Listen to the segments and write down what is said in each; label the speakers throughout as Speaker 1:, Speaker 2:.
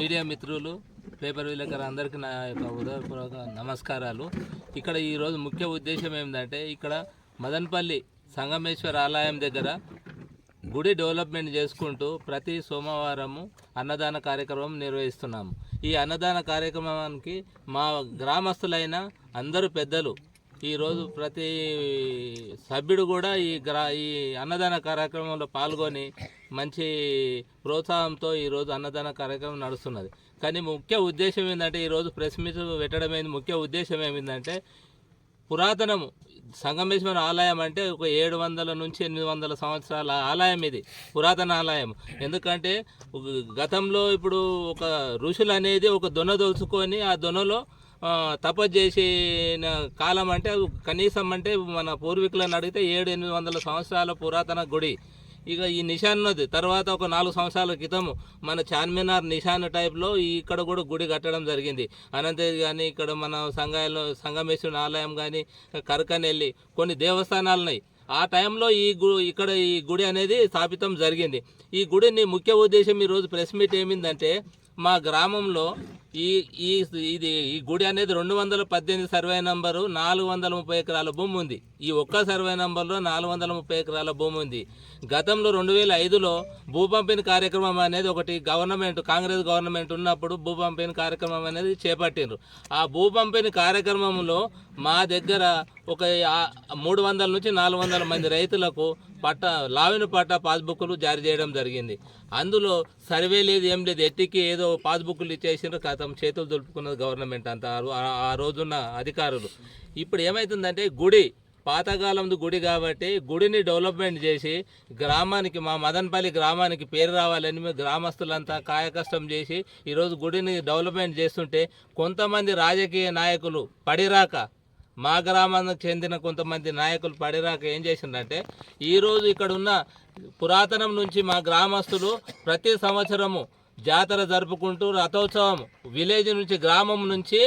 Speaker 1: Media మిత్రులు paper విలేకరు అందరికీ నా యొక్క ఉదయపూర్వక నమస్కారాలు. ఇక్కడ ఈరోజు ముఖ్య ఉద్దేశం ఏంటంటే ఇక్కడ మదన్పల్లి సంగమేశ్వర ఆలయం దగ్గర గుడి డెవలప్మెంట్ చేసుకుంటూ ప్రతి సోమవారము అన్నదాన కార్యక్రమం నిర్వహిస్తున్నాము. ఈ అన్నదాన కార్యక్రమానికి మా గ్రామస్తులైన అందరూ పెద్దలు ఈరోజు ప్రతి సభ్యుడు కూడా ఈ గ్రా ఈ అన్నదాన కార్యక్రమంలో పాల్గొని మంచి ప్రోత్సాహంతో ఈరోజు అన్నదాన కార్యక్రమం నడుస్తున్నది. కానీ ముఖ్య ఉద్దేశం ఏంటంటే ఈరోజు ప్రెస్ మీట్ పెట్టడం ఏంది? ముఖ్య ఉద్దేశం ఏమిందంటే పురాతనము సంగమేశ్వర ఆలయం అంటే ఒక ఏడు వందల నుంచి ఎనిమిది వందల సంవత్సరాల ఆలయం ఇది పురాతన ఆలయం. ఎందుకంటే గతంలో ఇప్పుడు ఒక ఋషులు అనేది ఒక దొన దొలుచుకొని ఆ దొనలో తపస్సు చేసిన కాలం అంటే కనీసం అంటే మన పూర్వీకులను అడిగితే ఏడు ఎనిమిది వందల సంవత్సరాల పురాతన గుడి. ఇక ఈ నిషాన్ నది తర్వాత ఒక నాలుగు సంవత్సరాల క్రితము మన చార్మినార్ నిషాన్ టైప్లో ఇక్కడ కూడా గుడి కట్టడం జరిగింది. అనంతగిరి కానీ ఇక్కడ మన సంఘాలు సంగమేశ్వరుని ఆలయం కానీ కరకనెల్లి కొన్ని దేవస్థానాలు ఉన్నాయి. ఆ టైంలో ఈ గు ఇక్కడ ఈ గుడి అనేది స్థాపితం జరిగింది. ఈ గుడిని ముఖ్య ఉద్దేశం ఈరోజు ప్రెస్ మీట్ ఏమిందంటే మా గ్రామంలో ఈ ఈ ఇది ఈ గుడి అనేది రెండు వందల పద్దెనిమిది సర్వే నంబరు నాలుగు వందల ముప్పై ఎకరాల భూమి ఉంది. ఈ ఒక్క సర్వే నంబర్లో నాలుగు వందల ముప్పై ఎకరాల భూమి ఉంది. గతంలో రెండు వేల ఐదులో భూపంపిణీ కార్యక్రమం అనేది ఒకటి గవర్నమెంట్ కాంగ్రెస్ గవర్నమెంట్ ఉన్నప్పుడు భూపంపిణీ కార్యక్రమం అనేది చేపట్టిండ్రు. ఆ భూపంపిణీ కార్యక్రమంలో మా దగ్గర ఒక మూడు వందల నుంచి నాలుగు వందల మంది రైతులకు పట్ట లావిన పట్ట పాస్బుక్లు జారీ చేయడం జరిగింది. అందులో సర్వే లేదు ఏం లేదు ఎట్టికి ఏదో పాస్బుక్లు ఇచ్చేసిండ్రు కథం చేతులు దులుపుకున్నది గవర్నమెంట్ అంతా. ఆ ఆ రోజున్న అధికారులు. ఇప్పుడు ఏమవుతుందంటే గుడి పాతకాలంది గుడి కాబట్టి గుడిని డెవలప్మెంట్ చేసి గ్రామానికి మా మదనపల్లి గ్రామానికి పేరు రావాలని మేము గ్రామస్తులంతా కాయకష్టం చేసి ఈరోజు గుడిని డెవలప్మెంట్ చేస్తుంటే కొంతమంది రాజకీయ నాయకులు పడిరాక మా గ్రామానికి చెందిన కొంతమంది నాయకులు పడిరాక ఏం చేసిందంటే ఈరోజు ఇక్కడ ఉన్న పురాతనం నుంచి మా గ్రామస్తులు ప్రతి సంవత్సరము జాతర జరుపుకుంటూ రథోత్సవం విలేజ్ నుంచి గ్రామం నుంచి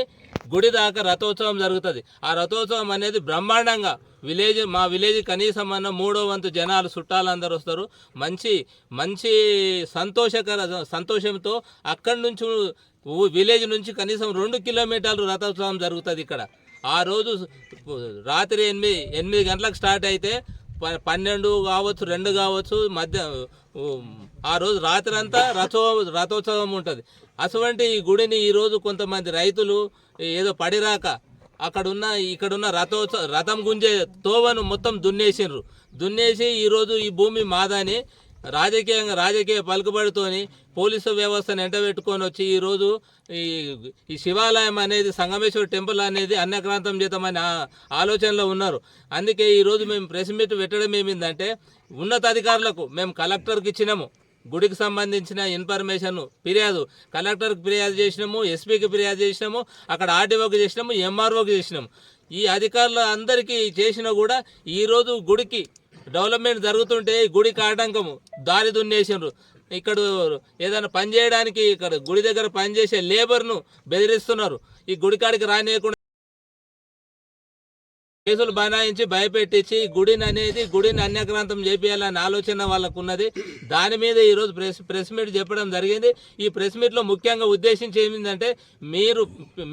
Speaker 1: గుడి దాకా రథోత్సవం జరుగుతుంది. ఆ రథోత్సవం అనేది బ్రహ్మాండంగా విలేజ్ మా విలేజ్ కనీసం అన్న మూడో వంతు జనాలు చుట్టాలందరూ వస్తారు. మంచి మంచి సంతోషకర సంతోషంతో అక్కడి నుంచి విలేజ్ నుంచి కనీసం రెండు కిలోమీటర్లు రథోత్సవం జరుగుతుంది ఇక్కడ. ఆ రోజు రాత్రి ఎనిమిది ఎనిమిది గంటలకు స్టార్ట్ అయితే పన్నెండు కావచ్చు రెండు కావచ్చు మధ్య ఆ రోజు రాత్రి అంతా రథో రథోత్సవం ఉంటుంది. అటువంటి ఈ గుడిని ఈరోజు కొంతమంది రైతులు ఏదో పడిరాక అక్కడున్న ఇక్కడున్న రథోత్సవ రథం గుంజే తోవను మొత్తం దున్నేసిండ్రు. దున్నేసి ఈరోజు ఈ భూమి మాదని రాజకీయంగా రాజకీయ పలుకుబడితోని పోలీసు వ్యవస్థను ఎంటబెట్టుకొని వచ్చి ఈరోజు ఈ ఈ శివాలయం అనేది సంగమేశ్వర టెంపుల్ అనేది అన్నక్రాంతం చేద్దామని ఆలోచనలో ఉన్నారు. అందుకే ఈరోజు మేము ప్రెస్ మీట్ పెట్టడం ఏమిందంటే ఉన్నతాధికారులకు మేము కలెక్టర్కి ఇచ్చినాము. గుడికి సంబంధించిన ఇన్ఫర్మేషన్ ఫిర్యాదు. కలెక్టర్కి ఫిర్యాదు చేసినాము ఎస్పీకి ఫిర్యాదు చేసినాము అక్కడ ఆర్డీఓకి చేసినాము ఎంఆర్ఓకి చేసినాము. ఈ అధికారులు అందరికీ చేసినా కూడా ఈరోజు గుడికి డెవలప్మెంట్ జరుగుతుంటే ఈ గుడికి ఆటంకము దారి దున్నేసిండ్రు ఇక్కడ ఏదైనా పని చేయడానికి ఇక్కడ గుడి దగ్గర పనిచేసే లేబర్ను బెదిరిస్తున్నారు. ఈ గుడికాడికి రానియకుండా కేసులు బనాయించి భయపెట్టించి గుడిని అనేది గుడిని అన్యక్రాంతం చేపియాలనే ఆలోచన వాళ్ళకు ఉన్నది దాని మీద ఈరోజు ప్రెస్ ప్రెస్ మీట్ చెప్పడం జరిగింది. ఈ ప్రెస్ మీట్లో ముఖ్యంగా ఉద్దేశించి ఏమిందంటే మీరు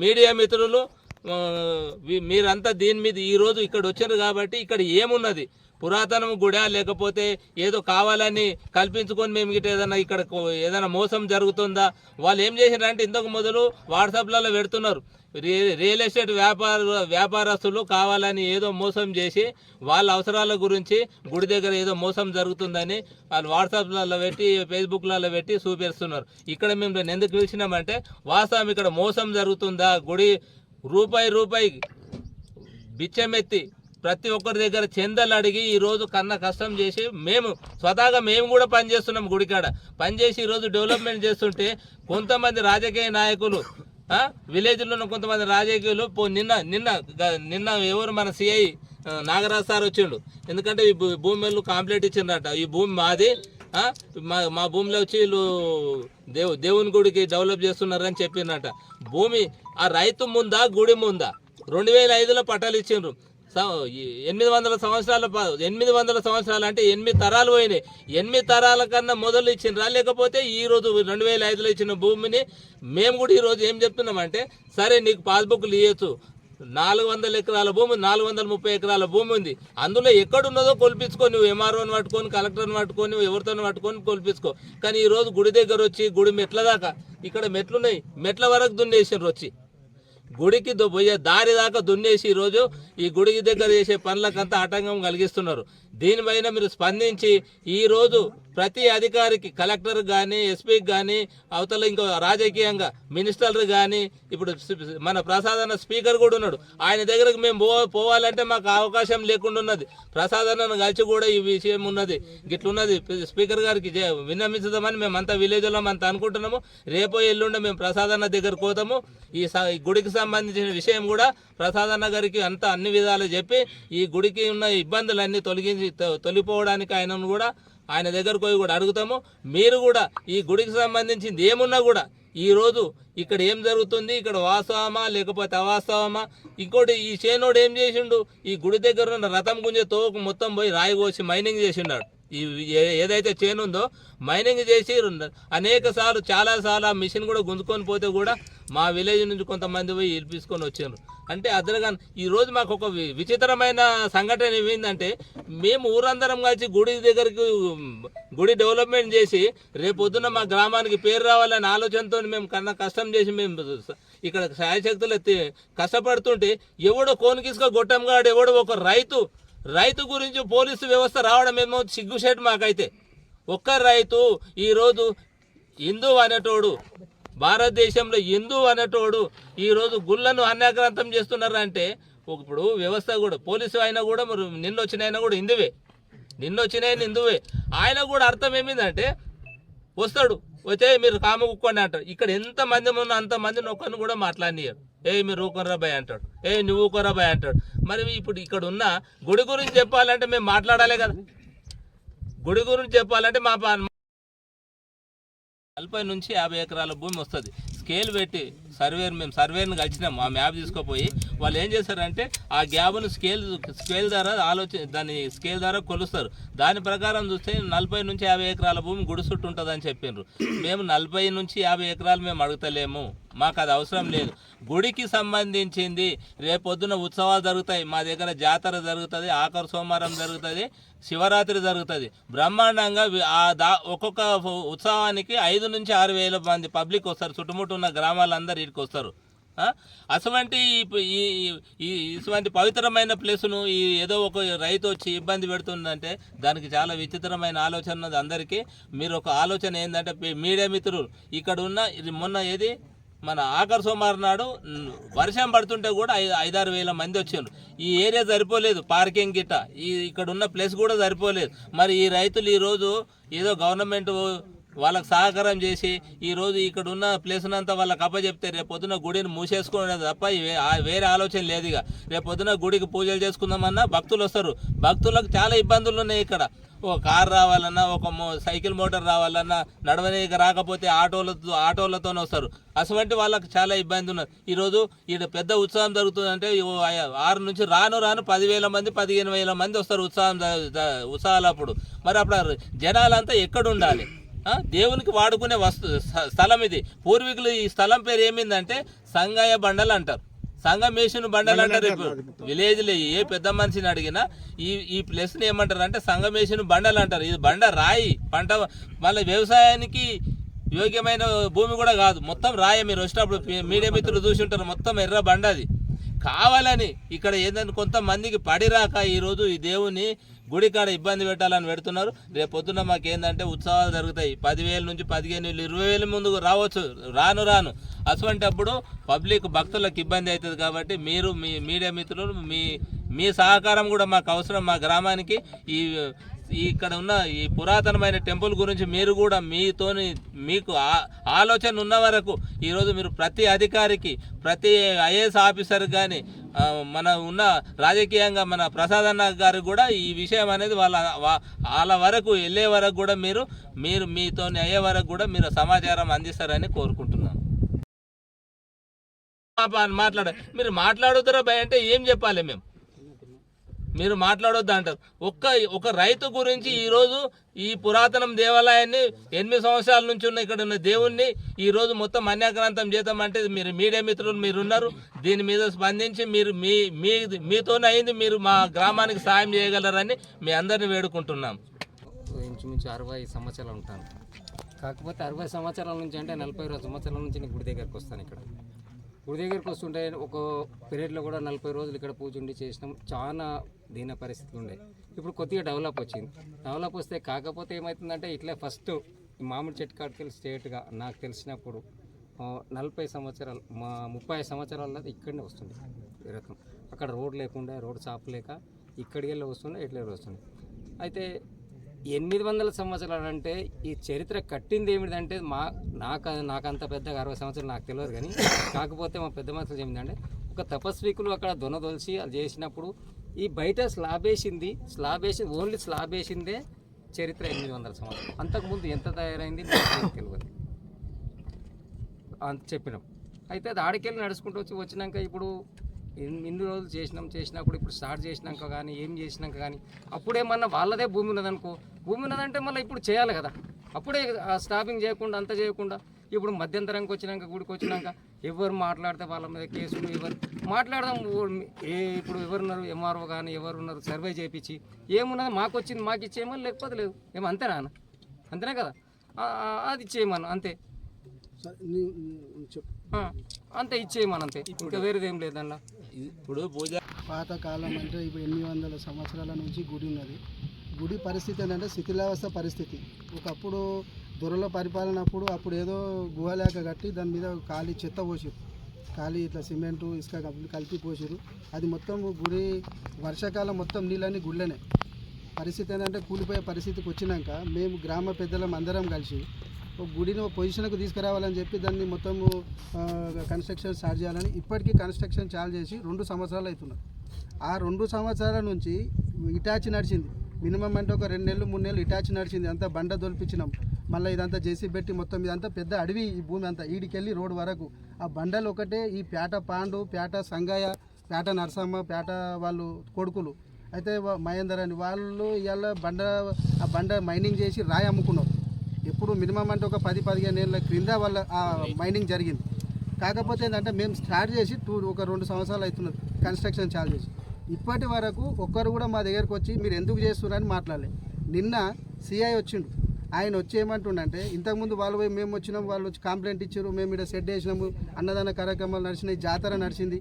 Speaker 1: మీడియా మిత్రులు మీరంతా దీని మీద ఈరోజు ఇక్కడ వచ్చారు కాబట్టి ఇక్కడ ఏమున్నది? పురాతనం గుడా లేకపోతే ఏదో కావాలని కల్పించుకొని మేము గిట్ట ఏదైనా ఇక్కడ ఏదైనా మోసం జరుగుతుందా? వాళ్ళు ఏం చేసినారంటే ఇంతకు మొదలు వాట్సాప్లలో పెడుతున్నారు. రియల్ ఎస్టేట్ వ్యాపార వ్యాపారస్తులు కావాలని ఏదో మోసం చేసి వాళ్ళ అవసరాల గురించి గుడి దగ్గర ఏదో మోసం జరుగుతుందని వాళ్ళు వాట్సాప్లలో పెట్టి ఫేస్బుక్లలో పెట్టి చూపిస్తున్నారు. ఇక్కడ మేము ఎందుకు పిలిచినామంటే వాస్తవం ఇక్కడ మోసం జరుగుతుందా? గుడి రూపాయి రూపాయి బిచ్చమెత్తి ప్రతి ఒక్కరి దగ్గర చందలు అడిగి ఈ రోజు కన్న కష్టం చేసి మేము స్వతహాగా మేము కూడా పనిచేస్తున్నాం గుడికాడ. పనిచేసి ఈరోజు డెవలప్మెంట్ చేస్తుంటే కొంతమంది రాజకీయ నాయకులు విలేజ్లో ఉన్న కొంతమంది రాజకీయులు పో నిన్న నిన్న నిన్న ఎవరు మన సిఐ నాగరాజ్ సార్ వచ్చిండు. ఎందుకంటే ఈ భూ- భూమి వాళ్ళు కాంప్లైంట్ ఇచ్చిండ్రట. ఈ భూమి మాది మా మా భూమిలో వచ్చి వీళ్ళు దేవు దేవుని గుడికి డెవలప్ చేస్తున్నారని చెప్పిందట భూమి ఆ రైతు ముందా గుడి ముందా? రెండు వేల ఐదులో పట్టాలు ఇచ్చిండ్రు. ఎనిమిది వందల సంవత్సరాల ప- ఎనిమిది వందల సంవత్సరాలు అంటే ఎనిమిది తరాలు పోయినాయి. ఎనిమిది తరాల కన్నా మొదలు ఇచ్చిండ్రా? లేకపోతే ఈ రోజు రెండు వేల ఐదులో ఇచ్చిన భూమిని మేము కూడా ఈరోజు ఏం చెప్తున్నామంటే సరే నీకు పాస్బుక్లు ఇవ్వచ్చు నాలుగు వందల ఎకరాల భూమి నాలుగు వందల ముప్పై ఎకరాల భూమి ఉంది. అందులో ఎక్కడున్నదో కొల్పించుకో నువ్వు ఎంఆర్ఓని పట్టుకొని కలెక్టర్ని పట్టుకొని ఎవరితోని పట్టుకొని కొలిపించుకో. కానీ ఈరోజు గుడి దగ్గర వచ్చి గుడి మెట్ల దాకా ఇక్కడ మెట్లున్నాయి. మెట్ల వరకు దున్నేసారు వచ్చి. గుడికి పోయే దారి దాకా దున్నేసి ఈరోజు ఈ గుడికి దగ్గర చేసే పనులకంతా ఆటంకం కలిగిస్తున్నారు. దీనిపైన మీరు స్పందించి ఈరోజు ప్రతి అధికారికి కలెక్టర్ కానీ ఎస్పీకి కానీ అవతల ఇంకో రాజకీయంగా మినిస్టర్లు కానీ ఇప్పుడు మన ప్రసాదన స్పీకర్ కూడా ఉన్నాడు. ఆయన దగ్గరకు మేము పో పోవాలంటే మాకు అవకాశం లేకుండా ఉన్నది. ప్రసాదనను కలిసి కూడా ఈ విషయం ఉన్నది. గిట్లున్నది. స్పీకర్ గారికి జే- మేము అంతా విలేజ్లో అంత అనుకుంటున్నాము. రేపో ఎల్లుండి మేము ప్రసాదన్న దగ్గరకు పోతాము. ఈ స- ఈ గుడికి సంబంధించిన విషయం కూడా ప్రసాదన్న గారికి అంతా అన్ని విధాలు చెప్పి ఈ గుడికి ఉన్న ఇబ్బందులన్నీ తొలగించి తొ- తొలిపోవడానికి ఆయనను కూడా ఆయన దగ్గరకు పోయి కూడా అడుగుతాము. మీరు కూడా ఈ గుడికి సంబంధించింది ఏమున్నా కూడా ఈ రోజు ఇక్కడ ఏం జరుగుతుంది? ఇక్కడ వాస్తవమా? లేకపోతే అవాస్తవమా? ఇంకోటి ఈ చేనోడు ఏం చేసిండు? ఈ గుడి దగ్గర ఉన్న రథం గుంజే తోకు మొత్తం పోయి రాయి కోసి మైనింగ్ చేసిండాడు. ఏదైతే చేను ఉందో మైనింగ్ చేసి అనేక సార్లు చాలా సార్లు ఆ మిషన్ కూడా గుంజుకొని పోతే కూడా మా విలేజ్ నుంచి కొంతమంది పోయి ఇరిపించుకొని వచ్చారు. అంటే అదనగా ఈరోజు మాకు ఒక వి- విచిత్రమైన సంఘటన ఏమైందంటే మేము ఊరందరం కలిసి గుడి దగ్గరికి గుడి డెవలప్మెంట్ చేసి రేపొద్దున మా గ్రామానికి పేరు రావాలనే ఆలోచనతో మేము కన్నా కష్టం చేసి మేము ఇక్కడ సాయశక్తులు కష్టపడుతుంటే ఎవడో కోనికిసుక గొట్టంగాడు ఎవడో ఒక రైతు రైతు గురించి పోలీసు వ్యవస్థ రావడం ఏమో సిగ్గుషేట్ మాకైతే. ఒక్క రైతు ఈరోజు హిందూ అనేటోడు భారతదేశంలో హిందూ అనేటోడు ఈరోజు గుళ్ళను అన్యాక్రాంతం చేస్తున్నారంటే ఇప్పుడు వ్యవస్థ కూడా పోలీసు అయినా కూడా మరి నిన్నొచ్చిన అయినా కూడా హిందువే. నిన్నొచ్చిన ఆయన హిందువే. ఆయన కూడా అర్థం ఏమిందంటే వస్తాడు వచ్చే మీరు కామ కుక్కోండి అంటారు. ఇక్కడ ఎంతమంది ఉన్నా ఉన్న అంత మందిని ఒక్కరిని కూడా మాట్లాడినారు ఏ మీరు ఊకొనరా భయ్ అంటాడు. ఏ నువ్వు ఊకొనరా భయ్ అంటాడు. మరి ఇప్పుడు ఇక్కడ ఉన్న గుడి గురించి చెప్పాలంటే మేము మాట్లాడాలి కదా. గుడి గురించి చెప్పాలంటే మా నలభై నుంచి యాభై ఎకరాల భూమి వస్తుంది. స్కేల్ పెట్టి సర్వేర్ మేము సర్వేర్ని కలిసినాం ఆ మ్యాప్ తీసుకుపోయి. వాళ్ళు ఏం చేస్తారంటే ఆ గ్యాప్ను స్కేల్ స్కేల్ ద్వారా ఆలోచన దాన్ని స్కేల్ ద్వారా కొలుస్తారు. దాని ప్రకారం చూస్తే నలభై నుంచి యాభై ఎకరాల భూమి గుడిసుట్టు ఉంటుందని చెప్పిండ్రు మేము నలభై నుంచి యాభై ఎకరాలు మేము అడుగుతలేము. మాకు అది అవసరం లేదు. గుడికి సంబంధించింది రేపొద్దున ఉత్సవాలు జరుగుతాయి. మా దగ్గర జాతర జరుగుతుంది ఆఖరు సోమవారం జరుగుతుంది శివరాత్రి జరుగుతుంది. బ్రహ్మాండంగా ఆ దా ఒక్కొక్క ఉత్సవానికి ఐదు నుంచి ఆరు వేల మంది పబ్లిక్ వస్తారు. చుట్టుముట్టు ఉన్న గ్రామాలందరూ ఇక్కడికి వస్తారు అటువంటి ఈ ఈ ఇటువంటి పవిత్రమైన ప్లేస్ను ఈ ఏదో ఒక రైతు వచ్చి ఇబ్బంది పెడుతుందంటే దానికి చాలా విచిత్రమైన ఆలోచన ఉన్నది అందరికీ. మీరు ఒక ఆలోచన ఏంటంటే మీడియా మిత్రులు ఇక్కడ ఉన్న ఇది మొన్న ఏది? మన ఆఖరి సోమవారం నాడు వర్షం పడుతుంటే కూడా ఐదారు వేల మంది వచ్చిండ్రు. ఈ ఏరియా సరిపోలేదు పార్కింగ్ గిట్ట. ఈ ఇక్కడ ఉన్న ప్లేస్ కూడా సరిపోలేదు. మరి ఈ రైతులు ఈరోజు ఏదో గవర్నమెంట్ వాళ్ళకి సహకారం చేసి ఈ రోజు ఇక్కడ ఉన్న ప్లేస్ అంతా వాళ్ళకి అప్పచెప్తే రేపు పొద్దున గుడిని మూసేసుకునేది తప్ప వేరే ఆలోచన లేదు ఇక. రేపు పొద్దున గుడికి పూజలు చేసుకుందామన్నా భక్తులు వస్తారు. భక్తులకు చాలా ఇబ్బందులు ఉన్నాయి ఇక్కడ. ఒక కార్ రావాలన్నా ఒక మో సైకిల్ మోటార్ రావాలన్నా నడవనీకి రాకపోతే ఆటోలతో ఆటోలతోనే వస్తారు. అటువంటి వాళ్ళకి చాలా ఇబ్బంది ఉన్నది. ఈరోజు ఇక్కడ పెద్ద ఉత్సవం జరుగుతుందంటే ఆరు నుంచి రాను రాను పదివేల మంది పదిహేను వేల మంది వస్తారు ఉత్సవం ఉత్సవాలప్పుడు. మరి అప్పుడు జనాలంతా ఎక్కడ ఉండాలి? దేవునికి వాడుకునే వస్తు స్థ- స్థలం ఇది. పూర్వీకులు ఈ స్థలం పేరు ఏమిందంటే సంగయ్య బండలు అంటారు. సంగమేషుని బండలు అంటారు ఇప్పుడు. విలేజ్లో ఏ పెద్ద మనిషిని అడిగినా ఈ ఈ ప్లేస్ని ఏమంటారు అంటే సంగమేషుని బండలు అంటారు. ఇది బండ రాయి. పంట మళ్ళీ వ్యవసాయానికి యోగ్యమైన భూమి కూడా కాదు. మొత్తం రాయి. మీరు వచ్చినప్పుడు మీడియా మిత్రులు చూసి ఉంటారు. మొత్తం ఎర్ర బండ అది. కావాలని ఇక్కడ ఏంటంటే కొంతమందికి పడిరాక ఈరోజు ఈ దేవుని గుడి కాడ ఇబ్బంది పెట్టాలని పెడుతున్నారు. రేపు పొద్దున్న మాకు ఏంటంటే ఉత్సవాలు జరుగుతాయి. పదివేల నుంచి పదిహేను వేలు ఇరవై వేల ముందుకు రావచ్చు. రాను రాను. అటువంటప్పుడు పబ్లిక్ భక్తులకు ఇబ్బంది అవుతుంది కాబట్టి మీరు మీ మీడియా మిత్రులు మీ మీ సహకారం కూడా మాకు అవసరం మా గ్రామానికి. ఈ ఇక్కడ ఉన్న ఈ పురాతనమైన టెంపుల్ గురించి మీరు కూడా మీతోని మీకు ఆ- ఆలోచన ఉన్న వరకు ఈరోజు మీరు ప్రతి అధికారికి ప్రతి ఐఏఎస్ ఆఫీసర్ కానీ మన ఉన్న రాజకీయంగా మన ప్రసాద్ అన్న గారికి కూడా ఈ విషయం అనేది వాళ్ళ వాళ్ళ వరకు వెళ్ళే వరకు కూడా మీరు మీరు మీతోని అయ్యే వరకు కూడా మీరు సమాచారం అందిస్తారని కోరుకుంటున్నాను మాట్లాడ మీరు మాట్లాడుతారా భయ అంటే ఏం చెప్పాలి మేము? మీరు మాట్లాడొద్దు అంటారు. ఒక్క ఒక రైతు గురించి ఈరోజు ఈ పురాతనం దేవాలయాన్ని ఎనిమిది సంవత్సరాల నుంచి ఉన్న ఇక్కడ ఉన్న దేవుణ్ణి ఈరోజు మొత్తం మొత్తం అన్యాక్రాంతం చేద్దామంటే మీరు మీడియా మిత్రులు మీరు ఉన్నారు దీని మీద స్పందించి మీరు మీ మీ మీతోనే అయింది మీరు మా గ్రామానికి సాయం చేయగలరని మీ అందరిని వేడుకుంటున్నాం.
Speaker 2: ఇంచుమించు అరవై సంవత్సరాలు ఉంటాను. కాకపోతే అరవై సంవత్సరాల నుంచి అంటే నలభై ఇరవై సంవత్సరాల నుంచి నేను గుడి దగ్గరికి వస్తాను ఇక్కడ. గుడి దగ్గరికి వస్తుంటే ఒక పీరియడ్లో కూడా నలభై రోజులు ఇక్కడ పూజ ఉండి చేసినాం. చాలా దీన పరిస్థితులు ఉండే. ఇప్పుడు కొద్దిగా డెవలప్ వచ్చింది. డెవలప్ వస్తే కాకపోతే ఏమవుతుందంటే ఇట్లా ఫస్ట్ మామిడి చెట్టు కాడికి స్టేట్గా నాకు తెలిసినప్పుడు నలభై సంవత్సరాలు మా ముప్పై సంవత్సరాల ఇక్కడనే వస్తుంది ఈ రకం. అక్కడ రోడ్ లేకుండా రోడ్ చాపలేక ఇక్కడికి వెళ్ళి వస్తుండే ఇట్లా వస్తుండే. అయితే ఎనిమిది వందల సంవత్సరాలు అంటే ఈ చరిత్ర కట్టింది ఏమిటంటే మా నాకు నాకు అంత పెద్దగా అరవై సంవత్సరాలు నాకు తెలియదు కానీ కాకపోతే మా పెద్ద మనుషులు ఏమిటంటే ఒక తపస్వికులు అక్కడ దొనదొలిచి అది చేసినప్పుడు ఈ బయట స్లాబ్ వేసింది స్లాబ్ వేసి ఓన్లీ స్లాబ్ వేసిందే చరిత్ర ఎనిమిది వందల సంవత్సరాలు. అంతకుముందు ఎంత తయారైంది తెలియదు. అంత చెప్పినాం. అయితే అది ఆడికెళ్ళి నడుచుకుంటూ వచ్చి వచ్చినాక ఇప్పుడు ఇన్ని రోజులు చేసినాం చేసినప్పుడు ఇప్పుడు స్టార్ట్ చేసినాక కానీ ఏం చేసినాక కానీ అప్పుడేమన్నా వాళ్ళదే భూమి ఉన్నదనుకో భూమి ఉన్నదంటే మళ్ళీ ఇప్పుడు చేయాలి కదా. అప్పుడే స్టాపింగ్ చేయకుండా అంత చేయకుండా ఇప్పుడు మధ్యంతరంకి వచ్చినాక గుడికి వచ్చినాక ఎవరు మాట్లాడితే వాళ్ళ మీద కేసులు ఎవరు మాట్లాడదాం ఏ ఇప్పుడు ఎవరున్నారు ఎంఆర్ఓ కానీ ఎవరున్నారు సర్వే చేయించి ఏమున్నది మాకు వచ్చింది మాకు ఇచ్చేయమని లేకపోతే లేదు. ఏమో అంతేనా అంతేనే కదా? అది ఇచ్చేయమను అంతే.
Speaker 3: చెప్పు
Speaker 2: అంతే ఇచ్చేయమని అంతే ఇంకా వేరేది ఏం లేదు
Speaker 1: ఇప్పుడు పూజ
Speaker 3: పాతకాలం అంటే ఇప్పుడు ఎనిమిది వందల సంవత్సరాల నుంచి గుడి ఉన్నది. గుడి పరిస్థితి ఏంటంటే శిథిలావస్థ పరిస్థితి. ఒకప్పుడు దొరల పరిపాలన అప్పుడు అప్పుడు ఏదో గుహలేక కట్టి దాని మీద ఖాళీ చెత్త పోసిరు ఖాళీ ఇట్లా సిమెంటు ఇసుక కలిపి కలిపి పోసిరు అది మొత్తం గుడి వర్షాకాలం మొత్తం నీళ్ళన్నీ గుళ్ళనే. పరిస్థితి ఏంటంటే కూలిపోయే పరిస్థితికి వచ్చినాక మేము గ్రామ పెద్దలం అందరం కలిసి గుడిని పొజిషన్కు తీసుకురావాలని చెప్పి దాన్ని మొత్తము కన్స్ట్రక్షన్ స్టార్ట్ చేయాలని ఇప్పటికీ కన్స్ట్రక్షన్ చాలు చేసి రెండు సంవత్సరాలు అవుతున్నారు ఆ రెండు సంవత్సరాల నుంచి ఇటాచి నడిచింది. మినిమం అంటే ఒక రెండు నెలలు మూడు నెలలు ఇటాచి నడిచింది. అంతా బండ దొలిపించినాం. మళ్ళీ ఇదంతా జేసీ పెట్టి మొత్తం ఇదంతా పెద్ద అడవి ఈ భూమి అంతా ఈడికెళ్ళి రోడ్ వరకు. ఆ బండలు ఒకటే ఈ పేట పాండు పేట సంగయ్య పేట నరసమ్మ పేట వాళ్ళు కొడుకులు. అయితే మహేందర్ అని వాళ్ళు ఇవాళ బండ ఆ బండ మైనింగ్ చేసి రాయి అమ్ముకున్నారు. ఇప్పుడు మినిమం అంటే ఒక పది పదిహేను ఏళ్ళ క్రింద వాళ్ళ ఆ మైనింగ్ జరిగింది. కాకపోతే ఏంటంటే మేము స్టార్ట్ చేసి టూ ఒక రెండు సంవత్సరాలు అవుతున్నది కన్స్ట్రక్షన్ చాలు చేసి. ఇప్పటి వరకు ఒక్కరు కూడా మా దగ్గరకు వచ్చి మీరు ఎందుకు చేస్తున్నారని మాట్లాడలేదు నిన్న సిఐ వచ్చిండు. ఆయన వచ్చి ఏమంటుండంటే ఇంతకుముందు వాళ్ళు పోయి మేము వచ్చినాం వాళ్ళు వచ్చి కంప్లైంట్ ఇచ్చారు మేము ఇక్కడ సెట్ చేసినాము అన్నదాన కార్యక్రమాలు నడిచినాయి జాతర నడిచింది.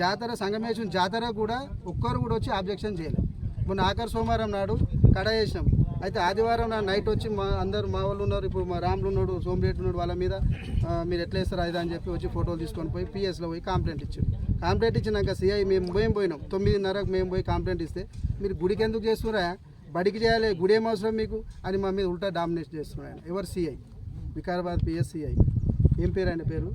Speaker 3: జాతర సంగమేశ్వరం జాతర కూడా ఒక్కరు కూడా వచ్చి ఆబ్జెక్షన్ చేయలేదు మొన్న ఆఖరి సోమవారం నాడు కడ చేసినాం అయితే ఆదివారం నా నైట్ వచ్చి మా అందరు మా వాళ్ళు ఉన్నారు. ఇప్పుడు మా రాములు ఉన్నాడు సోమరేట్ ఉన్నాడు వాళ్ళ మీద. మీరు ఎట్లా వేస్తారు అది అని చెప్పి వచ్చి ఫోటోలు తీసుకొని పోయి పిఎస్లో పోయి కంప్లైంట్ ఇచ్చారు కంప్లైంట్ ఇచ్చినాక సిఐ మేము మేము పోయినాం. తొమ్మిదిన్నరకు మేము పోయి కంప్లైంట్ ఇస్తే మీరు గుడికి ఎందుకు చేస్తున్నారా బడికి చేయాలి గుడి ఏం అవసరం మీకు? అని మా మీద ఉల్టా డామినేట్ చేస్తున్నారు ఆయన. ఎవరు సిఐ వికారాబాద్ పిఎస్సిఐ ఏం పేరు ఆయన పేరు?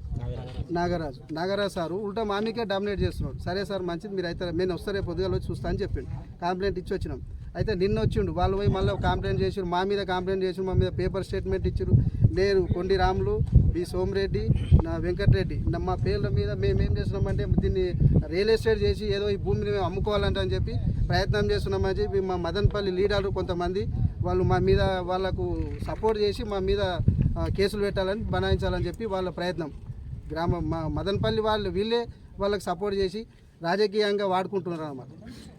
Speaker 3: నాగరాజు. నాగరాజు. సారు ఉల్టా మామికే డామినేట్ చేస్తున్నాడు సరే సార్ మంచిది. మీరు అయితే నేను వస్తారే పొద్దుగాల వచ్చి చూస్తా అని చెప్పిండు. కంప్లైంట్ ఇచ్చి వచ్చినాం. అయితే నిన్న వచ్చిండు. వాళ్ళు పోయి మళ్ళీ కంప్లైంట్ చేసారు మా మీద కంప్లైంట్ చేసి మా మీద పేపర్ స్టేట్మెంట్ ఇచ్చారు. నేను కొండి రాములు బి. సోమిరెడ్డి నా వెంకటరెడ్డి. నా- మా పేర్ల మీద మేము ఏం చేస్తున్నామంటే దీన్ని రియల్ ఎస్టేట్ చేసి ఏదో ఈ భూమిని మేము అమ్ముకోవాలంట అని చెప్పి ప్రయత్నం చేస్తున్నామని చెప్పి మా మదనపల్లి లీడర్లు కొంతమంది వాళ్ళు మా మీద వాళ్ళకు సపోర్ట్ చేసి మా మీద కేసులు పెట్టాలని బనాయించాలని చెప్పి వాళ్ళ ప్రయత్నం. గ్రామం మా మదనపల్లి వాళ్ళు వీళ్ళే వాళ్ళకి సపోర్ట్ చేసి రాజకీయంగా వాడుకుంటున్నారు అన్నమాట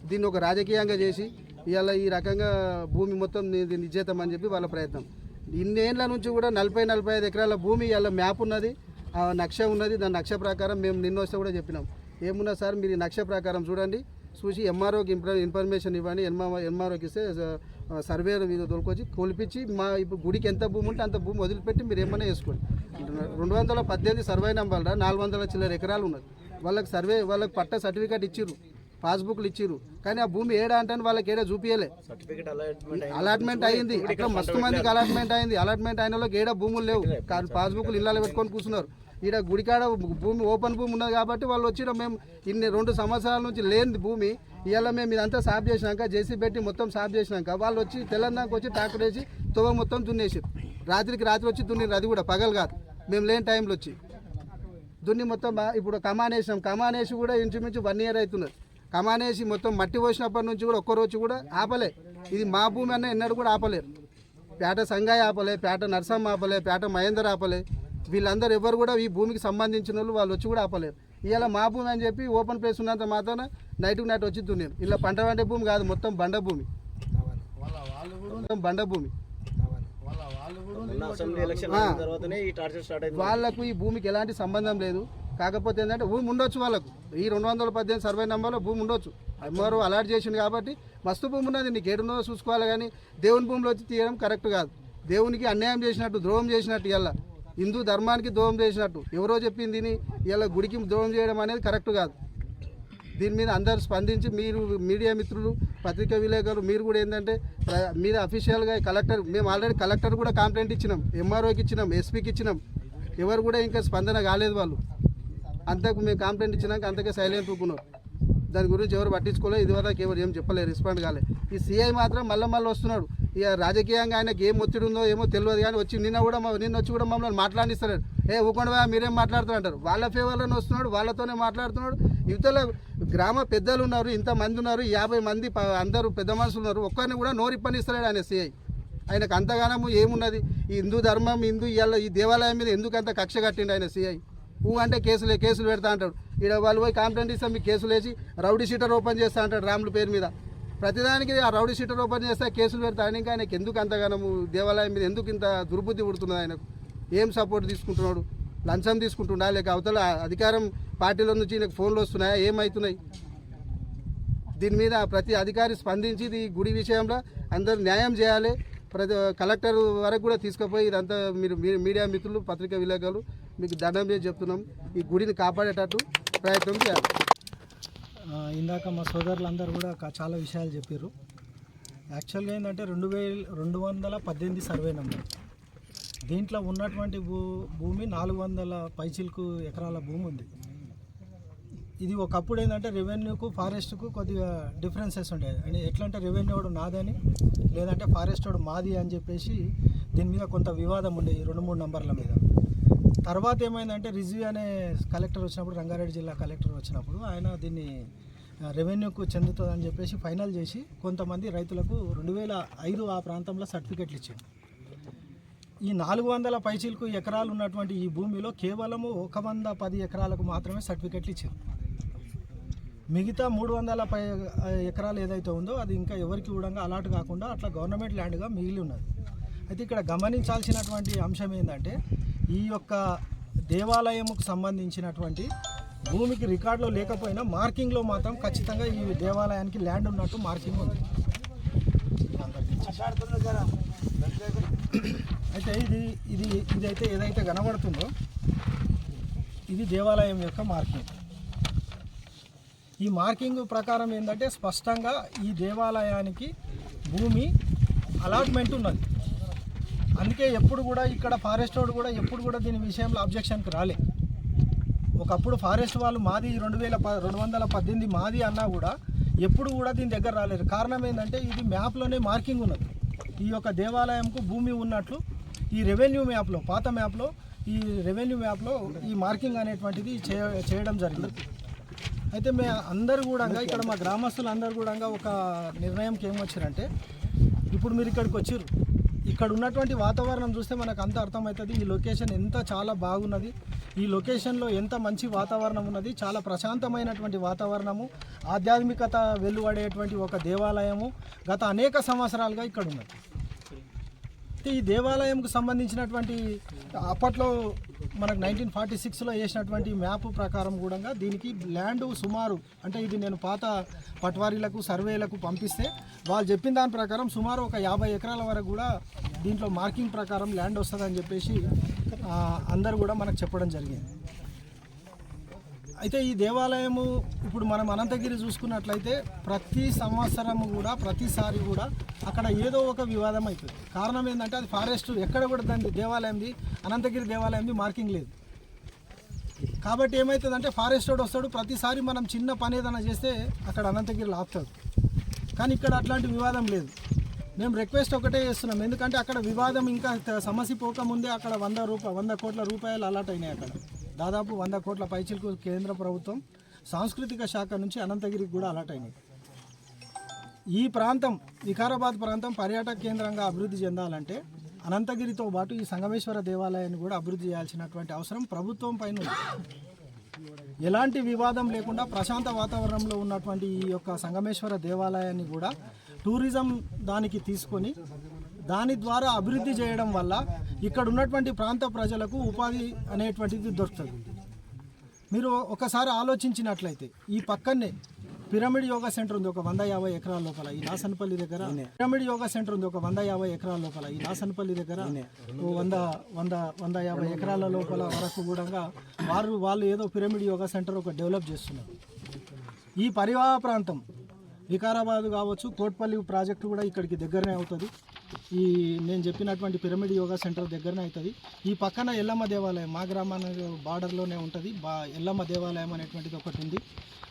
Speaker 3: దీన్ని ఒక రాజకీయంగా చేసి ఇవాళ ఈ రకంగా భూమి మొత్తం ని- అని చెప్పి వాళ్ళ ప్రయత్నం. ఇన్నేళ్ళ నుంచి కూడా నలభై నలభై ఐదు ఎకరాల భూమి ఇవాళ మ్యాప్ ఉన్నది ఆ నక్ష ఉన్నది దాని నక్ష ప్రకారం మేము నిన్న వస్తే కూడా చెప్పినాం. ఏమున్నా సార్ మీరు నక్ష ప్రకారం చూడండి చూసి ఎంఆర్ఓకి ఇన్ఫర్మేషన్ ఇవ్వండి ఎంఆర్ ఎంఆర్ఓకి ఇస్తే సర్వేలు మీద దొరికొచ్చి కొలిపించి మా ఇప్పుడు గుడికి ఎంత భూమి ఉంటే అంత భూమి వదిలిపెట్టి మీరు ఏమైనా వేసుకోండి. రెండు వందల పద్దెనిమిది సర్వే నెంబర్ నాలుగు వందల చిల్లర ఎకరాలు ఉన్నది. వాళ్ళకి సర్వే వాళ్ళకి పట్ట సర్టిఫికేట్ ఇచ్చిర్రు. పాస్బుక్లు ఇచ్చిర్రు. కానీ ఆ భూమి ఏడా అంటే వాళ్ళకి ఏడా చూపియలే. అలాట్మెంట్ అయింది. అట్లా మస్తు మందికి అలాట్మెంట్ అయింది. అలాట్మెంట్ అయిన వాళ్ళకి ఏడా భూములు లేవు. కానీ పాస్బుక్లు ఇళ్ళలో పెట్టుకొని కూర్చున్నారు. ఈడ గుడికాడ భూమి ఓపెన్ భూమి ఉన్నది కాబట్టి వాళ్ళు వచ్చి ఈడ మేము ఇన్ని రెండు సంవత్సరాల నుంచి లేని భూమి ఇవాళ మేము ఇదంతా సాఫ్ చేసినాక జేసీ పెట్టి మొత్తం సాఫ్ చేసినాక వాళ్ళు వచ్చి తెలంగాణకు వచ్చి ట్రాక్టర్ వేసి తువ్వ మొత్తం దున్నేసారు రాత్రికి రాత్రి వచ్చి దున్నిరు అది కూడా పగలు కాదు. మేము లేని టైంలో వచ్చి. దున్ని మొత్తం ఇప్పుడు కమాన్ వేసినాం. కమాన్ వేసి కూడా ఇంచుమించు వన్ ఇయర్ అవుతున్నది. కమానేసి మొత్తం మట్టి పోసినప్పటి నుంచి కూడా ఒక్క రోజు కూడా ఆపలే. ఇది మా భూమి అన్న ఎన్నడూ కూడా ఆపలేరు. పేట సంగాయి ఆపలే పేట నరసమ్మ ఆపలే పేట మహేందర్ ఆపలే. వీళ్ళందరూ ఎవరు కూడా ఈ భూమికి సంబంధించిన వాళ్ళు వాళ్ళు వచ్చి కూడా ఆపలేరు. ఇవాళ మా భూమి అని చెప్పి ఓపెన్ ప్లేస్ ఉన్నంత మాత్రాన నైట్కి నైట్ వచ్చి దున్నారు. ఇలా పంట పండే భూమి కాదు మొత్తం బండ భూమి. మొత్తం బండ భూమి. వాళ్ళకు ఈ భూమికి ఎలాంటి సంబంధం లేదు. కాకపోతే ఏంటంటే భూమి ఉండొచ్చు వాళ్ళకు. ఈ రెండు వందల పద్దెనిమిది సర్వే నెంబర్లో భూమి ఉండొచ్చు. ఎంఆర్ఓ అలాట్ చేసింది కాబట్టి మస్తు భూమి ఉన్నది. నీకు ఏడున్నదో చూసుకోవాలి కానీ దేవుని భూమిలో వచ్చి తీయడం కరెక్ట్ కాదు. దేవునికి అన్యాయం చేసినట్టు ద్రోహం చేసినట్టు ఇలా హిందూ ధర్మానికి ద్రోహం చేసినట్టు. ఎవరో చెప్పింది ఇలా గుడికి ద్రోహం చేయడం అనేది కరెక్ట్ కాదు. దీని మీద అందరు స్పందించి మీరు మీడియా మిత్రులు పత్రికా విలేకరులు మీరు కూడా ఏంటంటే మీరు మీద అఫీషియల్గా కలెక్టర్ మేము ఆల్రెడీ కలెక్టర్ కూడా కంప్లైంట్ ఇచ్చినాం. ఎంఆర్ఓకి ఇచ్చినాం ఎస్పీకి ఇచ్చినాం. ఎవరు కూడా ఇంకా స్పందన కాలేదు వాళ్ళు. అంతకు మేము కంప్లైంట్ ఇచ్చినాక అంతకే సైలెంట్ ఊకున్నారు దాని గురించి ఎవరు పట్టించుకోలేదు ఇదివరకు ఎవరు ఏం చెప్పలేదు రెస్పాండ్ కాలేదు ఈ సీఐ మాత్రం మళ్ళీ మళ్ళీ వస్తున్నాడు. ఇక రాజకీయంగా ఆయనకి ఏం ఒత్తిడి ఉందో ఏమో తెలియదు కానీ వచ్చి నిన్న కూడా నిన్న వచ్చి కూడా మమ్మల్ని మాట్లాడిస్తారు ఏ ఊకుండా మీరేం మాట్లాడుతున్నారు అంటారు. వాళ్ళ ఫేవర్లోనే వస్తున్నాడు వాళ్ళతోనే మాట్లాడుతున్నాడు. ఇవతల గ్రామ పెద్దలు ఉన్నారు ఇంతమంది ఉన్నారు యాభై మంది అందరూ పెద్ద మనుషులు ఉన్నారు. ఒక్కరిని కూడా నోరిప్పనిస్తలేడు ఆయన సీఐ ఆయనకు అంతగానము ఏమున్నది? ఈ హిందూ ధర్మం హిందూ ఇవాళ ఈ దేవాలయం మీద ఎందుకంత కక్ష కట్టిండు ఆయన సీఐ ఊ అంటే కేసులు కేసులు పెడతా అంటాడు. ఇక్కడ వాళ్ళు పోయి కంప్లైంట్ ఇస్తాం మీకు కేసులు వేసి రౌడీ షీటర్ ఓపెన్ చేస్తా అంటాడు రాముల పేరు మీద. ప్రతిదానికి ఆ రౌడీ షీటర్ ఓపెన్ చేస్తే కేసులు పెడతాడు ఇంకా ఆయనకి ఎందుకు అంతగానము దేవాలయం మీద ఎందుకు ఇంత దుర్బుద్ధి పుడుతున్నది ఆయనకు? ఏం సపోర్ట్ తీసుకుంటున్నాడు? లంచం తీసుకుంటుండా? లేక అవతల అధికారం పార్టీలో నుంచి ఈయనకు ఫోన్లు వస్తున్నాయా? ఏమవుతున్నాయి దీని మీద ప్రతి అధికారి స్పందించి ఈ గుడి విషయంలో అందరూ న్యాయం చేయాలి. ప్రతి కలెక్టర్ వరకు కూడా తీసుకుపోయి ఇదంతా మీరు మీ- మీడియా మిత్రులు పత్రికా విలేకరులు మీకు దండం చేసి చెప్తున్నాం. ఈ గుడిని కాపాడేటట్టు ప్రయత్నం చేయాలి.
Speaker 4: ఇందాక మా సోదరులందరూ కూడా చాలా విషయాలు చెప్పారు యాక్చువల్గా ఏంటంటే రెండు వేల రెండు వందల పద్దెనిమిది సర్వే నెంబర్. దీంట్లో ఉన్నటువంటి భూ భూమి నాలుగు వందల పైచిలకు ఎకరాల భూమి ఉంది. ఇది ఒకప్పుడు ఏంటంటే రెవెన్యూకు ఫారెస్ట్కు కొద్దిగా డిఫరెన్సెస్ ఉండేది అంటే ఎట్లా అంటే రెవెన్యూ వాడు నాదని లేదంటే ఫారెస్ట్ వాడు మాది అని చెప్పేసి దీని మీద కొంత వివాదం ఉండేది రెండు మూడు నంబర్ల మీద. తర్వాత ఏమైందంటే రిజ్వీ అనే కలెక్టర్ వచ్చినప్పుడు రంగారెడ్డి జిల్లా కలెక్టర్ వచ్చినప్పుడు ఆయన దీన్ని రెవెన్యూకు చెందుతుందని చెప్పేసి ఫైనల్ చేసి కొంతమంది రైతులకు రెండు వేల ఐదు ఆ ప్రాంతంలో సర్టిఫికెట్లు ఇచ్చారు ఈ నాలుగు వందల పైచీలకు ఎకరాలు ఉన్నటువంటి ఈ భూమిలో కేవలము ఒక వంద పది ఎకరాలకు మాత్రమే సర్టిఫికెట్లు ఇచ్చారు మిగతా మూడు వందల పై ఎకరాలు ఏదైతే ఉందో అది ఇంకా ఎవరికి కూడా అలాట్ కాకుండా అట్లా గవర్నమెంట్ ల్యాండ్గా మిగిలి ఉన్నది. అయితే ఇక్కడ గమనించాల్సినటువంటి అంశం ఏంటంటే ఈ యొక్క దేవాలయముకు సంబంధించినటువంటి భూమికి రికార్డులో లేకపోయినా మార్కింగ్లో మాత్రం ఖచ్చితంగా ఈ దేవాలయానికి ల్యాండ్ ఉన్నట్టు మార్కింగ్ ఉంది. అయితే ఇది ఇది ఇదైతే ఏదైతే కనబడుతుందో ఇది దేవాలయం యొక్క మార్కింగ్. ఈ మార్కింగ్ ప్రకారం ఏంటంటే స్పష్టంగా ఈ దేవాలయానికి భూమి అలాట్మెంట్ ఉన్నది. అందుకే ఎప్పుడు కూడా ఇక్కడ ఫారెస్ట్ రోడ్ కూడా ఎప్పుడు కూడా దీని విషయంలో అబ్జెక్షన్కి రాలే. ఒకప్పుడు ఫారెస్ట్ వాళ్ళు మాది రెండు వేల ప రెండు వందల పద్దెనిమిది మాది అన్నా కూడా ఎప్పుడు కూడా దీని దగ్గర రాలేదు. కారణం ఏంటంటే ఇది మ్యాప్లోనే మార్కింగ్ ఉన్నది. ఈ యొక్క దేవాలయంకు భూమి ఉన్నట్లు ఈ రెవెన్యూ మ్యాప్లో పాత మ్యాప్లో ఈ రెవెన్యూ మ్యాప్లో ఈ మార్కింగ్ అనేటువంటిది చేయ చేయడం జరిగింది. అయితే మే అందరు కూడా ఇక్కడ మా గ్రామస్తులు అందరు కూడా ఒక నిర్ణయంకి ఏమొచ్చారంటే ఇప్పుడు మీరు ఇక్కడికి వచ్చారు ఇక్కడ ఉన్నటువంటి వాతావరణం చూస్తే మనకు అంత అర్థమవుతుంది. ఈ లొకేషన్ ఎంత చాలా బాగున్నది. ఈ లొకేషన్లో ఎంత మంచి వాతావరణం ఉన్నది. చాలా ప్రశాంతమైనటువంటి వాతావరణము. ఆధ్యాత్మికత వెలువడేటువంటి ఒక దేవాలయము గత అనేక సంవత్సరాలుగా ఇక్కడ ఉన్నది ఈ దేవాలయంకు సంబంధించినటువంటి అప్పట్లో మనకు నైన్టీన్ ఫార్టీ సిక్స్లో వేసినటువంటి మ్యాప్ ప్రకారం కూడా దీనికి ల్యాండ్ సుమారు అంటే ఇది నేను పాత పట్వారీలకు సర్వేలకు పంపిస్తే వాళ్ళు చెప్పిన దాని ప్రకారం సుమారు ఒక యాభై ఎకరాల వరకు కూడా దీంట్లో మార్కింగ్ ప్రకారం ల్యాండ్ వస్తుందని చెప్పేసి అందరు కూడా మనకు చెప్పడం జరిగింది. అయితే ఈ దేవాలయము ఇప్పుడు మనం అనంతగిరి చూసుకున్నట్లయితే ప్రతి సంవత్సరము కూడా ప్రతిసారి కూడా అక్కడ ఏదో ఒక వివాదం అవుతుంది. కారణం ఏంటంటే అది ఫారెస్ట్ ఎక్కడ కూడా దాని దేవాలయంది? అనంతగిరి దేవాలయంది మార్కింగ్ లేదు. కాబట్టి ఏమవుతుందంటే ఫారెస్ట్ వాడు వస్తాడు ప్రతిసారి మనం చిన్న పని ఏదైనా చేస్తే అక్కడ అనంతగిరిలో ఆపుతాడు కానీ ఇక్కడ అట్లాంటి వివాదం లేదు. మేము రిక్వెస్ట్ ఒకటే చేస్తున్నాం ఎందుకంటే అక్కడ వివాదం ఇంకా సమస్య పోకముందే అక్కడ వంద రూపాయ వంద కోట్ల రూపాయలు అలాట్ అయినాయి అక్కడ. దాదాపు వంద కోట్ల పైచిలకు కేంద్ర ప్రభుత్వం సాంస్కృతిక శాఖ నుంచి అనంతగిరికి కూడా అలర్ట్ అయినాయి. ఈ ప్రాంతం వికారాబాద్ ప్రాంతం పర్యాటక కేంద్రంగా అభివృద్ధి చెందాలంటే అనంతగిరితో పాటు ఈ సంగమేశ్వర దేవాలయాన్ని కూడా అభివృద్ధి చేయాల్సినటువంటి అవసరం ప్రభుత్వం పైన ఎలాంటి వివాదం లేకుండా ప్రశాంత వాతావరణంలో ఉన్నటువంటి ఈ యొక్క సంగమేశ్వర దేవాలయాన్ని కూడా టూరిజం దానికి తీసుకొని దాని ద్వారా అభివృద్ధి చేయడం వల్ల ఇక్కడ ఉన్నటువంటి ప్రాంత ప్రజలకు ఉపాధి అనేటువంటిది దొరుకుతుంది. మీరు ఒకసారి ఆలోచించినట్లయితే ఈ పక్కనే పిరమిడ్ యోగా సెంటర్ ఉంది ఒక వంద యాభై ఎకరాల లోపల. ఈ నాసనపల్లి దగ్గర పిరమిడ్ యోగా సెంటర్ ఉంది ఒక వంద యాభై ఎకరాల లోపల. ఈ నాసనపల్లి దగ్గర వంద వంద వంద యాభై ఎకరాల లోపల వరకు కూడా వారు వాళ్ళు ఏదో పిరమిడ్ యోగా సెంటర్ ఒక డెవలప్ చేస్తున్నారు. ఈ పరివాహ ప్రాంతం వికారాబాద్ కావచ్చు కోట్పల్లి ప్రాజెక్టు కూడా ఇక్కడికి దగ్గరనే అవుతుంది. ఈ నేను చెప్పినటువంటి పిరమిడ్ యోగా సెంటర్ దగ్గరనే అవుతుంది. ఈ పక్కన ఎల్లమ్మ దేవాలయం మా గ్రామానికి బార్డర్లోనే ఉంటుంది. బా ఎల్లమ్మ దేవాలయం అనేటువంటిది ఒకటి ఉంది.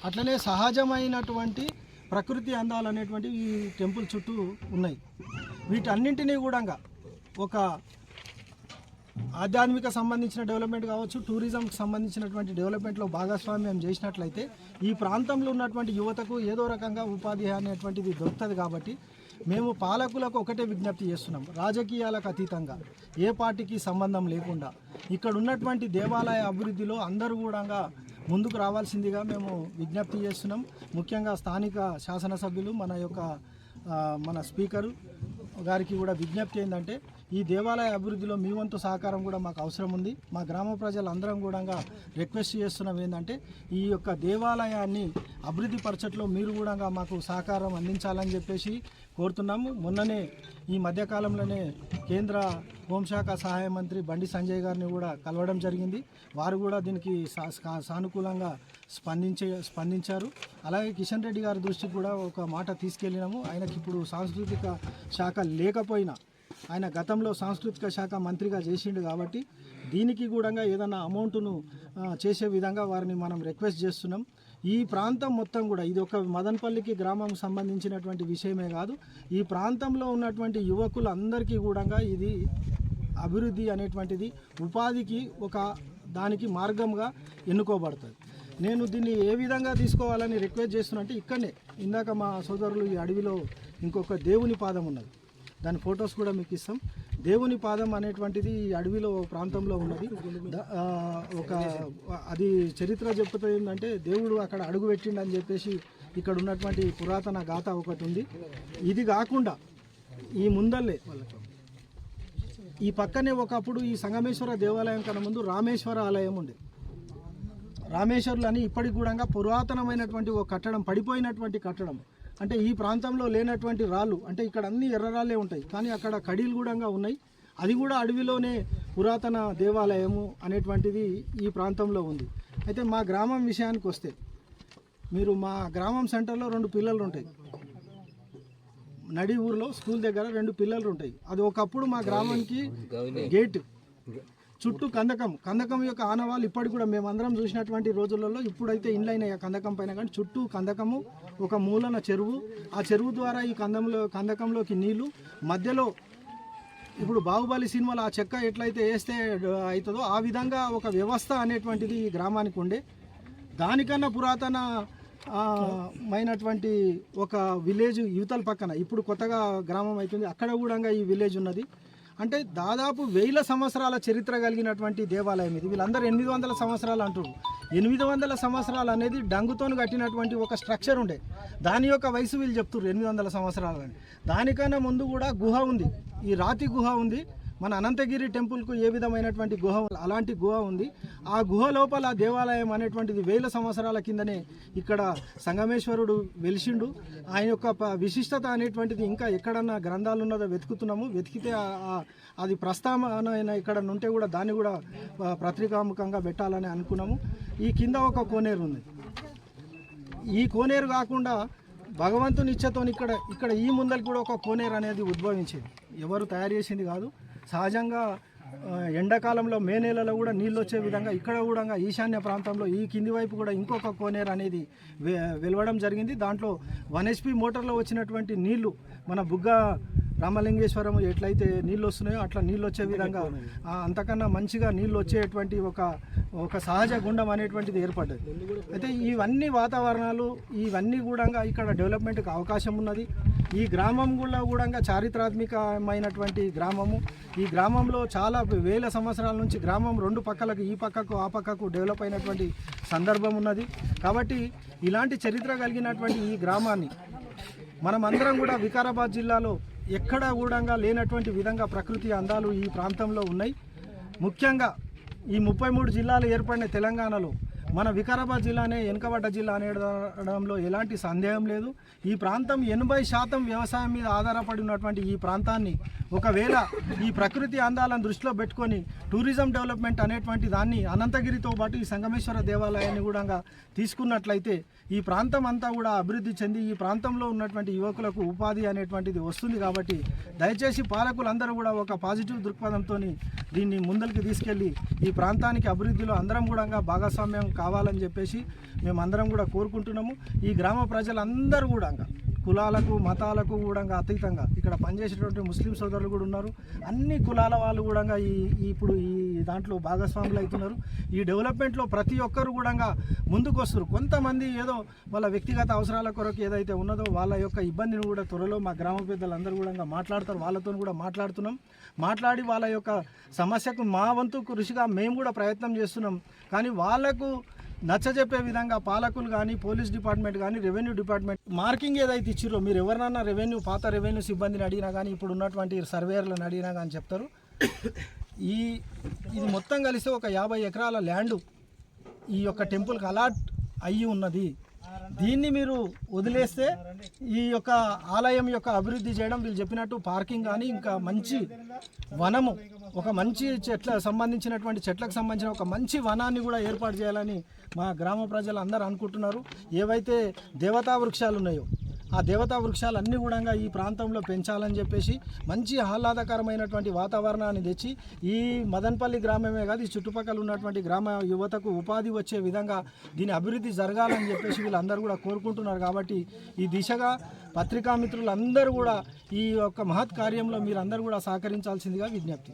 Speaker 4: అట్లనే సహజమైనటువంటి ప్రకృతి అందాలు అనేటువంటివి ఈ టెంపుల్ చుట్టూ ఉన్నాయి. వీటన్నింటినీ కూడా ఒక ఆధ్యాత్మిక సంబంధించిన డెవలప్మెంట్ కావచ్చు టూరిజంకి సంబంధించినటువంటి డెవలప్మెంట్లో భాగస్వామ్యం చేసినట్లయితే ఈ ప్రాంతంలో ఉన్నటువంటి యువతకు ఏదో రకంగా ఉపాధి అనేటువంటిది దొరుకుతుంది కాబట్టి మేము పాలకులకు ఒకటే విజ్ఞప్తి చేస్తున్నాం. రాజకీయాలకు అతీతంగా. ఏ పార్టీకి సంబంధం లేకుండా. ఇక్కడ ఉన్నటువంటి దేవాలయ అభివృద్ధిలో అందరూ కూడా ముందుకు రావాల్సిందిగా మేము విజ్ఞప్తి చేస్తున్నాం. ముఖ్యంగా స్థానిక శాసనసభ్యులు మన యొక్క మన స్పీకరు గారికి కూడా విజ్ఞప్తి ఏంటంటే ఈ దేవాలయ అభివృద్ధిలో మీ వంతు సహకారం కూడా మాకు అవసరం ఉంది. మా గ్రామ ప్రజలందరం కూడా రిక్వెస్ట్ చేస్తున్నాం ఏంటంటే ఈ యొక్క దేవాలయాన్ని అభివృద్ధి పరచట్లో మీరు కూడా మాకు సహకారం అందించాలని చెప్పేసి కోరుతున్నాము. మొన్ననే ఈ మధ్యకాలంలోనే కేంద్ర హోంశాఖ సహాయ మంత్రి బండి సంజయ్ గారిని కూడా కలవడం జరిగింది. వారు కూడా దీనికి సా- సానుకూలంగా స్పందించే స్పందించారు. అలాగే కిషన్ రెడ్డి గారి దృష్టికి కూడా ఒక మాట తీసుకెళ్ళినాము. ఆయనకి ఇప్పుడు సాంస్కృతిక శాఖ లేకపోయినా ఆయన గతంలో సాంస్కృతిక శాఖ మంత్రిగా చేసిండు కాబట్టి దీనికి కూడా ఏదైనా అమౌంట్ను చేసే విధంగా వారిని మనం రిక్వెస్ట్ చేస్తున్నాం. ఈ ప్రాంతం మొత్తం కూడా ఇది ఒక మదనపల్లికి గ్రామం సంబంధించినటువంటి విషయమే కాదు. ఈ ప్రాంతంలో ఉన్నటువంటి యువకులందరికీ కూడా ఇది అభివృద్ధి అనేటువంటిది ఉపాధికి ఒక దానికి మార్గంగా ఎన్నుకోబడుతుంది. నేను దీన్ని ఏ విధంగా తీసుకోవాలని రిక్వెస్ట్ చేస్తున్నా అంటే ఇక్కడనే ఇందాక మా సోదరులు ఈ అడవిలో ఇంకొక దేవుని పాదం ఉన్నది. దాని ఫొటోస్ కూడా మీకు ఇస్తాం. దేవుని పాదం అనేటువంటిది ఈ అడవిలో ప్రాంతంలో ఉన్నది. ఒక అది చరిత్ర చెప్తుంది ఏంటంటే దేవుడు అక్కడ అడుగు పెట్టిండని చెప్పేసి ఇక్కడ ఉన్నటువంటి పురాతన గాథ ఒకటి ఉంది. ఇది కాకుండా ఈ ముందల్లే ఈ పక్కనే ఒకప్పుడు ఈ సంగమేశ్వర దేవాలయం కన్నా ముందు రామేశ్వర ఆలయం ఉండే. రామేశ్వర్లు అని ఇప్పటికి కూడా పురాతనమైనటువంటి ఒక కట్టడం పడిపోయినటువంటి కట్టడం. అంటే ఈ ప్రాంతంలో లేనటువంటి రాళ్ళు అంటే ఇక్కడ అన్ని ఎర్ర రాళ్ళే ఉంటాయి కానీ అక్కడ కడీలు కూడా ఉన్నాయి. అది కూడా అడవిలోనే పురాతన దేవాలయము అనేటువంటిది ఈ ప్రాంతంలో ఉంది. అయితే మా గ్రామం విషయానికి వస్తే మీరు మా గ్రామం సెంటర్లో రెండు పిల్లలు ఉంటాయి. నడి ఊర్లో స్కూల్ దగ్గర రెండు పిల్లలు ఉంటాయి. అది ఒకప్పుడు మా గ్రామానికి గేట్ చుట్టూ కందకం. కందకం యొక్క ఆనవాళ్ళు ఇప్పటికి కూడా మేమందరం చూసినటువంటి రోజులలో ఇప్పుడైతే ఇండ్లైన కందకం పైన కానీ చుట్టూ కందకము ఒక మూలన చెరువు. ఆ చెరువు ద్వారా ఈ కందంలో కందకంలోకి నీళ్ళు. మధ్యలో ఇప్పుడు బాహుబలి సినిమాలో ఆ చెక్క ఎట్లయితే వేస్తే అవుతుందో ఆ విధంగా ఒక వ్యవస్థ అనేటువంటిది ఈ గ్రామానికి ఉండే. దానికన్నా పురాతన మైనటువంటి ఒక విలేజ్ యువతల పక్కన. ఇప్పుడు కొత్తగా గ్రామం అవుతుంది. అక్కడ కూడా ఈ విలేజ్ ఉన్నది. అంటే దాదాపు వేల సంవత్సరాల చరిత్ర కలిగినటువంటి దేవాలయం ఇది. వీళ్ళందరూ ఎనిమిది వందల సంవత్సరాలు అంటారు ఎనిమిది వందల సంవత్సరాలు అనేది డంగుతోను కట్టినటువంటి ఒక స్ట్రక్చర్ ఉండే. దాని యొక్క వయసు వీళ్ళు చెప్తున్నారు ఎనిమిది వందల సంవత్సరాలు అని. దానికన్నా ముందు కూడా గుహ ఉంది. ఈ రాతి గుహ ఉంది. మన అనంతగిరి టెంపుల్కు ఏ విధమైనటువంటి గుహ అలాంటి గుహ ఉంది. ఆ గుహ లోపల దేవాలయం అనేటువంటిది వేల సంవత్సరాల కిందనే ఇక్కడ సంగమేశ్వరుడు వెలిసిండు. ఆయన యొక్క ప- విశిష్టత అనేటువంటిది ఇంకా ఎక్కడన్నా గ్రంథాలు ఉన్నదో వెతుకుతున్నాము. వెతికితే అది ప్రస్తావన ఇక్కడ ఉంటే కూడా దాన్ని కూడా పత్రికాముఖంగా పెట్టాలని అనుకున్నాము. ఈ కింద ఒక కోనేరు ఉంది. ఈ కోనేరు కాకుండా భగవంతుని ఇచ్చతో ఇక్కడ ఇక్కడ ఈ ముందరికి కూడా ఒక కోనేరు అనేది ఉద్భవించింది. ఎవరు తయారు చేసింది కాదు. సహజంగా ఎండాకాలంలో మే నెలలో కూడా నీళ్ళు వచ్చే విధంగా ఇక్కడ కూడా ఈశాన్య ప్రాంతంలో ఈ కింది వైపు కూడా ఇంకొక కోనేరు అనేది వె- వెలవడం జరిగింది. దాంట్లో వన్ హెచ్పి మోటార్లో వచ్చినటువంటి నీళ్ళు మన బుగ్గ రామలింగేశ్వరం ఎట్లయితే నీళ్ళు వస్తున్నాయో అట్లా నీళ్ళు వచ్చే విధంగా అంతకన్నా మంచిగా నీళ్ళు వచ్చేటువంటి ఒక ఒక సహజ గుండం అనేటువంటిది ఏర్పడ్డది. అయితే ఇవన్నీ వాతావరణాలు ఇవన్నీ కూడా ఇక్కడ డెవలప్మెంట్కి అవకాశం ఉన్నది. ఈ గ్రామం కూడా కూడా చారిత్రాత్మకమైనటువంటి గ్రామము. ఈ గ్రామంలో చాలా వేల సంవత్సరాల నుంచి గ్రామం రెండు పక్కలకు ఈ పక్కకు ఆ పక్కకు డెవలప్ అయినటువంటి సందర్భం ఉన్నది. కాబట్టి ఇలాంటి చరిత్ర కలిగినటువంటి ఈ గ్రామాన్ని మనమందరం కూడా వికారాబాద్ జిల్లాలో ఎక్కడా కూడా లేనటువంటి విధంగా ప్రకృతి అందాలు ఈ ప్రాంతంలో ఉన్నాయి. ముఖ్యంగా ఈ ముప్పై మూడు జిల్లాలు ఏర్పడిన తెలంగాణలో మన వికారాబాద్ జిల్లానే వెనుకబడ్డ జిల్లా అనేడంలో ఎలాంటి సందేహం లేదు. ఈ ప్రాంతం ఎనభై శాతం వ్యవసాయం మీద ఆధారపడి ఉన్నటువంటి ఈ ప్రాంతాన్ని ఒకవేళ ఈ ప్రకృతి అందాలను దృష్టిలో పెట్టుకొని టూరిజం డెవలప్మెంట్ అనేటువంటి దాన్ని అనంతగిరితో పాటు ఈ సంగమేశ్వర దేవాలయాన్ని కూడా తీసుకున్నట్లయితే ఈ ప్రాంతం అంతా కూడా అభివృద్ధి చెంది ఈ ప్రాంతంలో ఉన్నటువంటి యువకులకు ఉపాధి అనేటువంటిది వస్తుంది కాబట్టి దయచేసి పాలకులందరూ కూడా ఒక పాజిటివ్ దృక్పథంతో దీన్ని ముందరికి తీసుకెళ్ళి ఈ ప్రాంతానికి అభివృద్ధిలో అందరం కూడా భాగస్వామ్యం కావాలని చెప్పేసి మేమందరం కూడా కోరుకుంటున్నాము. ఈ గ్రామ ప్రజలందరూ కూడా కులాలకు మతాలకు కూడా అతీతంగా ఇక్కడ పనిచేసేటువంటి ముస్లిం సోదరులు కూడా ఉన్నారు. అన్ని కులాల వాళ్ళు కూడా ఈ ఈ- ఇప్పుడు ఈ దాంట్లో భాగస్వాములు అవుతున్నారు. ఈ డెవలప్మెంట్లో ప్రతి ఒక్కరు కూడా ముందుకు వస్తారు కొంతమంది ఏదో వాళ్ళ వ్యక్తిగత అవసరాల కొరకు ఏదైతే ఉన్నదో వాళ్ళ యొక్క ఇబ్బందిని కూడా త్వరలో మా గ్రామ పెద్దలందరూ కూడా మాట్లాడతారు. వాళ్ళతో కూడా మాట్లాడుతున్నాం. మాట్లాడి వాళ్ళ యొక్క సమస్యకు మా వంతు కృషిగా మేము కూడా ప్రయత్నం చేస్తున్నాం. కానీ వాళ్ళకు నచ్చజెప్పే విధంగా పాలకులు కానీ పోలీస్ డిపార్ట్మెంట్ కానీ రెవెన్యూ డిపార్ట్మెంట్ మార్కింగ్ ఏదైతే ఇచ్చిరో మీరు ఎవరినన్నా రెవెన్యూ పాత రెవెన్యూ సిబ్బందిని అడిగినా కానీ ఇప్పుడు ఉన్నటువంటి సర్వేయర్లను అడిగినా కానీ చెప్తారు. ఈ ఇది మొత్తం కలిసి ఒక యాభై ఎకరాల ల్యాండ్ ఈ యొక్క టెంపుల్కి అలాట్ అయ్యి ఉన్నది. దీన్ని మీరు వదిలేస్తే ఈ యొక్క ఆలయం యొక్క అభివృద్ధి చేయడం వీళ్ళు చెప్పినట్టు పార్కింగ్ కానీ ఇంకా మంచి వనము ఒక మంచి చెట్ల సంబంధించినటువంటి చెట్లకు సంబంధించిన ఒక మంచి వనాన్ని కూడా ఏర్పాటు చేయాలని మా గ్రామ ప్రజలు అందరూ అనుకుంటున్నారు. ఏవైతే దేవతా వృక్షాలు ఉన్నాయో ఆ దేవతా వృక్షాలన్నీ కూడా ఈ ప్రాంతంలో పెంచాలని చెప్పేసి మంచి ఆహ్లాదకరమైనటువంటి వాతావరణాన్ని తెచ్చి ఈ మదన్పల్లి గ్రామమే కాదు ఈ చుట్టుపక్కల ఉన్నటువంటి గ్రామ యువతకు ఉపాధి వచ్చే విధంగా దీని అభివృద్ధి జరగాలని చెప్పేసి వీళ్ళందరూ కూడా కోరుకుంటున్నారు. కాబట్టి ఈ దిశగా పత్రికా మిత్రులందరూ కూడా ఈ యొక్క మహత్ కార్యంలో మీరందరూ కూడా సహకరించాల్సిందిగా విజ్ఞప్తి.